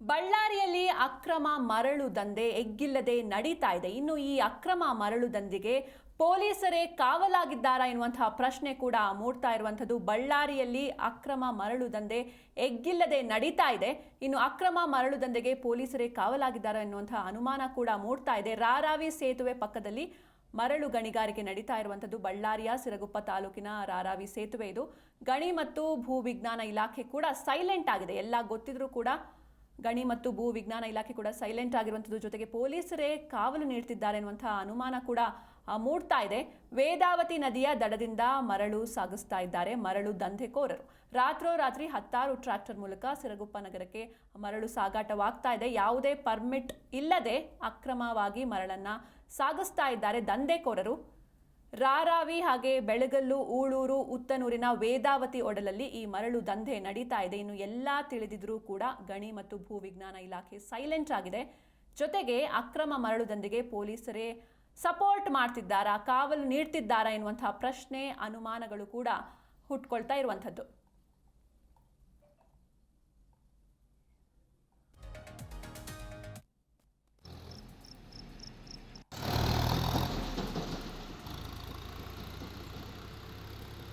ಬಳ್ಳಾರಿಯಲ್ಲಿ ಅಕ್ರಮ ಮರಳು ದಂಧೆ ಎಗ್ಗಿಲ್ಲದೆ ನಡೀತಾ ಇದೆ. ಇನ್ನು ಈ ಅಕ್ರಮ ಮರಳು ದಂಧೆಗೆ ಪೊಲೀಸರೇ ಕಾವಲಾಗಿದ್ದಾರಾ ಎನ್ನುವಂತಹ ಪ್ರಶ್ನೆ ಕೂಡ ಮೂಡ್ತಾ ಇರುವಂಥದ್ದು. ಬಳ್ಳಾರಿಯಲ್ಲಿ ಅಕ್ರಮ ಮರಳು ದಂಧೆ ಎಗ್ಗಿಲ್ಲದೆ ನಡೀತಾ ಇದೆ. ಇನ್ನು ಅಕ್ರಮ ಮರಳು ದಂಧೆಗೆ ಪೊಲೀಸರೇ ಕಾವಲಾಗಿದ್ದಾರಾ ಎನ್ನುವಂತಹ ಅನುಮಾನ ಕೂಡ ಮೂಡ್ತಾ ಇದೆ. ರಾರಾವಿ ಸೇತುವೆ ಪಕ್ಕದಲ್ಲಿ ಮರಳು ಗಣಿಗಾರಿಕೆ ನಡೀತಾ ಇರುವಂಥದ್ದು. ಬಳ್ಳಾರಿಯ ಸಿರಗುಪ್ಪ ತಾಲೂಕಿನ ರಾರಾವಿ ಸೇತುವೆ ಇದು. ಗಣಿ ಮತ್ತು ಭೂ ವಿಜ್ಞಾನ ಇಲಾಖೆ ಕೂಡ ಸೈಲೆಂಟ್ ಆಗಿದೆ. ಎಲ್ಲ ಗೊತ್ತಿದ್ರೂ ಕೂಡ ಗಣಿ ಮತ್ತು ಭೂ ವಿಜ್ಞಾನ ಇಲಾಖೆ ಕೂಡ ಸೈಲೆಂಟ್ ಆಗಿರುವಂಥದ್ದು ಜೊತೆಗೆ ಪೊಲೀಸರೇ ಕಾವಲು ನೀಡ್ತಿದ್ದಾರೆ ಎನ್ನುವಂತಹ ಅನುಮಾನ ಕೂಡ ಮೂಡ್ತಾ ಇದೆ. ವೇದಾವತಿ ನದಿಯ ದಡದಿಂದ ಮರಳು ಸಾಗಿಸ್ತಾ ಇದ್ದಾರೆ. ಮರಳು ದಂಧೆಕೋರರು. ರಾತ್ರೋರಾತ್ರಿ ಹತ್ತಾರು ಟ್ರ್ಯಾಕ್ಟರ್ ಮೂಲಕ ಸಿರಗುಪ್ಪ ನಗರಕ್ಕೆ ಮರಳು ಸಾಗಾಟವಾಗ್ತಾ ಇದೆ. ಯಾವುದೇ ಪರ್ಮಿಟ್ ಇಲ್ಲದೆ ಅಕ್ರಮವಾಗಿ ಮರಳನ್ನ ಸಾಗಿಸ್ತಾ ಇದ್ದಾರೆ ದಂಧೆಕೋರರು. ರಾರಾವಿ ಹಾಗೆ ಬೆಳಗಲ್ಲು, ಊಳೂರು, ಉತ್ತನೂರಿನ ವೇದಾವತಿ ಒಡಲಲ್ಲಿ ಈ ಮರಳು ದಂಧೆ ನಡೀತಾ ಇದೆ. ಇನ್ನು ಎಲ್ಲ ತಿಳಿದಿದ್ರೂ ಕೂಡ ಗಣಿ ಮತ್ತು ಭೂ ವಿಜ್ಞಾನ ಇಲಾಖೆ ಸೈಲೆಂಟ್ ಆಗಿದೆ. ಜೊತೆಗೆ ಅಕ್ರಮ ಮರಳು ದಂಧೆಗೆ ಪೊಲೀಸರೇ ಸಪೋರ್ಟ್ ಮಾಡ್ತಿದ್ದಾರಾ, ಕಾವಲು ನೀಡ್ತಿದ್ದಾರಾ ಎನ್ನುವಂತಹ ಪ್ರಶ್ನೆ, ಅನುಮಾನಗಳು ಕೂಡ ಹುಟ್ಕೊಳ್ತಾ ಇರುವಂಥದ್ದು.